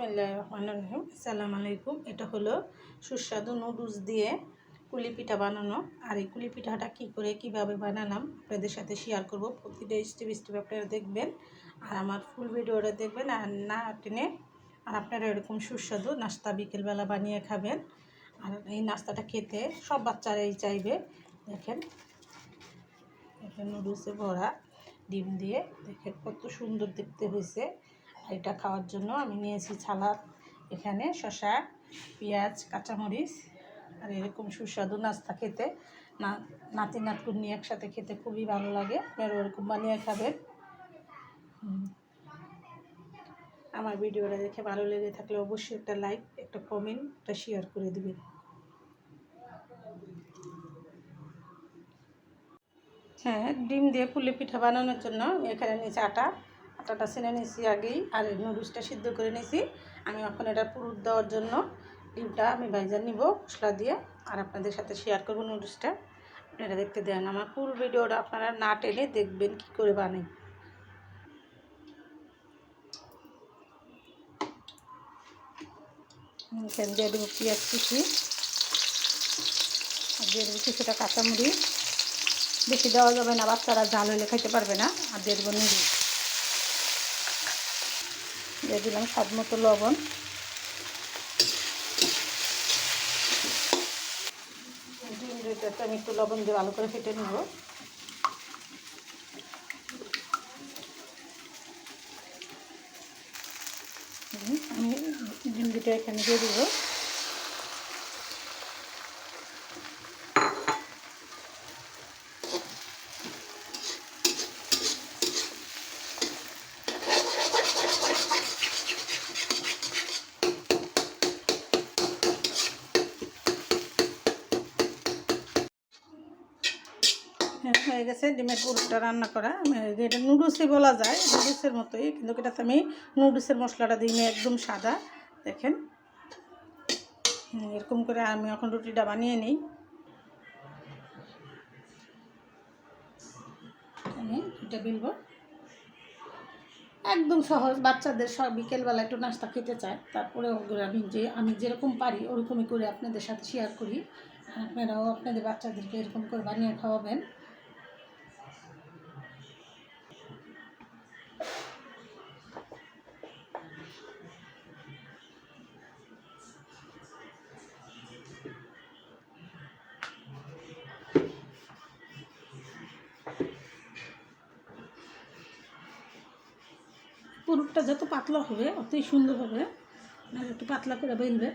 বিসমিল্লাহ রহমান রহিম। আলাইকুম। এটা হলো সুস্বাদু নুডলস দিয়ে কুলি পিঠা বানানো। আর এই কুলি পিঠাটা কী করে, কীভাবে বানালাম, আপনাদের সাথে শেয়ার করব। প্রতিটা স্টেপ স্টেপ আপনারা দেখবেন। আর আমার ফুল ভিডিওটা দেখবেন। আর না টেনে আর আপনারা এরকম সুস্বাদু নাস্তা বিকেলবেলা বানিয়ে খাবেন। আর এই নাস্তাটা খেতে সব বাচ্চারাই চাইবে। দেখেন, এটা নুডলসে ভরা ডিম দিয়ে। দেখেন, কত সুন্দর দেখতে হয়েছে। এটা খাওয়ার জন্য আমি নিয়েছি ছালাদ, এখানে শসা, পেঁয়াজ, কাঁচামরিচ, আর এরকম সুস্বাদু নাস্তা খেতে। না, নাতি নাতকুন নিয়ে একসাথে খেতে খুবই ভালো লাগে, আপনারা ওরকম বানিয়ে খাবেন। আমার ভিডিওটা দেখে ভালো লেগে থাকলে অবশ্যই একটা লাইক, একটা কমেন্ট, একটা শেয়ার করে দিবেন। হ্যাঁ ডিম দিয়ে পুলি পিঠা বানানোর জন্য এখানে নিয়েছি আটা। আটাটা ছেনে নিয়েছি আগেই, আর নুডলসটা সিদ্ধ করে নিয়েছি। আমি এখন এটা পুরুত দেওয়ার জন্য ডিমটা আমি ভাইজা নিব, মশলা দিয়ে, আর আপনাদের সাথে শেয়ার করব নুডলসটা। আপনারা দেখতে দেন আমার ফুল ভিডিওটা, আপনারা না টেনে দেখবেন কি করে বানাই। দেবো পেঁয়াজ আর দেবো কিছুটা কাঁচামরিচ। বেশি দেওয়া যাবে না, বাচ্চারা ঝাল হলে খাইতে পারবে না, আর দিয়ে দেবো নুডলস। দিয়ে দিলাম স্বাদ মতো লবণ। আমি একটু লবণ দিয়ে ভালো করে ফেটে নেব। আমি ডিম দুটো এখানে দিয়ে দেবো। হ্যাঁ গেছে, ডিমের পুরোটা রান্না করা। এটা নুডলসই বলা যায়, নুডলসের মতোই, কিন্তু এটাতে আমি নুডলসের মশলাটা দিইনি একদম সাদা। দেখেন এরকম করে আমি এখন রুটিটা বানিয়ে নিই। এটা বিলব একদম সহজ, বাচ্চাদের সব বিকেলবেলা একটু নাস্তা খেতে চায়, তারপরে আমি যে, আমি যেরকম পারি, ওরকমই করে আপনাদের সাথে শেয়ার করি। আপনারাও আপনাদের বাচ্চাদেরকে এরকম করে বানিয়ে খাওয়াবেন। পুরুটটা যত পাতলা হবে, অতই সুন্দর হবে। একটু পাতলা করে বেলবে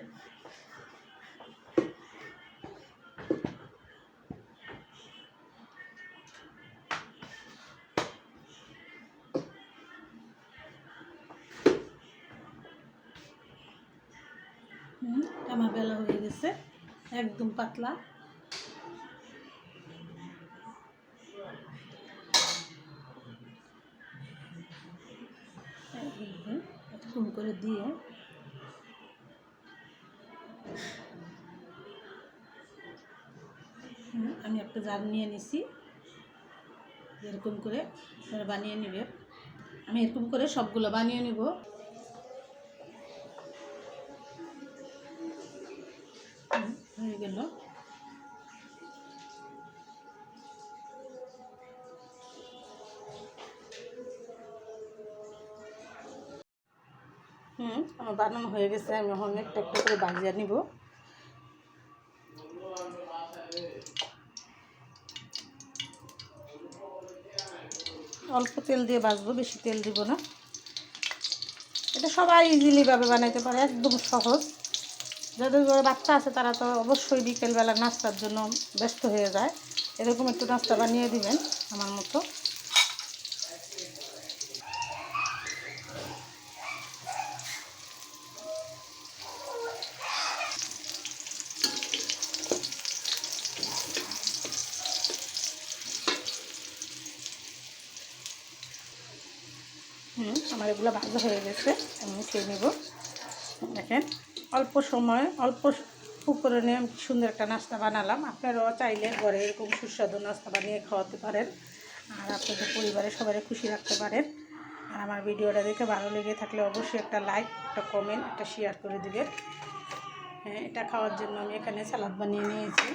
হুম, আমার বেলা হয়ে গেছে। একদম পাতলা। এরকম করে দিয়ে আমি একটা জার নিয়ে নিছি। এরকম করে বানিয়ে নেবে। আমি এরকম করে সবগুলো বানিয়ে নিব। হয়ে গেল। হুম, আমার বানানো হয়ে গেছে, আমি এখন একটা করে বাজিয়ে নিব। অল্প তেল দিয়ে ভাজবো বেশি তেল দিব না। এটা সবাই ইজিলিভাবে বানাইতে পারে, একদম সহজ। যাদের বাচ্চা আছে, তারা তো অবশ্যই বিকেলবেলা নাস্তার জন্য ব্যস্ত হয়ে যায়। এরকম একটু নাস্তা বানিয়ে দিবেন, আমার মতো। হুম, আমার এগুলো ভাজা হয়ে গেছে, আমি খেয়ে নেব। দেখেন, অল্প সময়, অল্প উপকরণে আমি সুন্দর একটা নাস্তা বানালাম। আপনারাও চাইলে ঘরে এরকম সুস্বাদু নাস্তা বানিয়ে খাওয়াতে পারেন। আর আপনাদের পরিবারের সবাই খুশি রাখতে পারেন। আর আমার ভিডিওটা দেখে ভালো লেগে থাকলে অবশ্যই একটা লাইক একটা কমেন্ট একটা শেয়ার করে দিবেন। হ্যাঁ এটা খাওয়ার জন্য আমি এখানে সালাদ বানিয়ে নিয়েছি।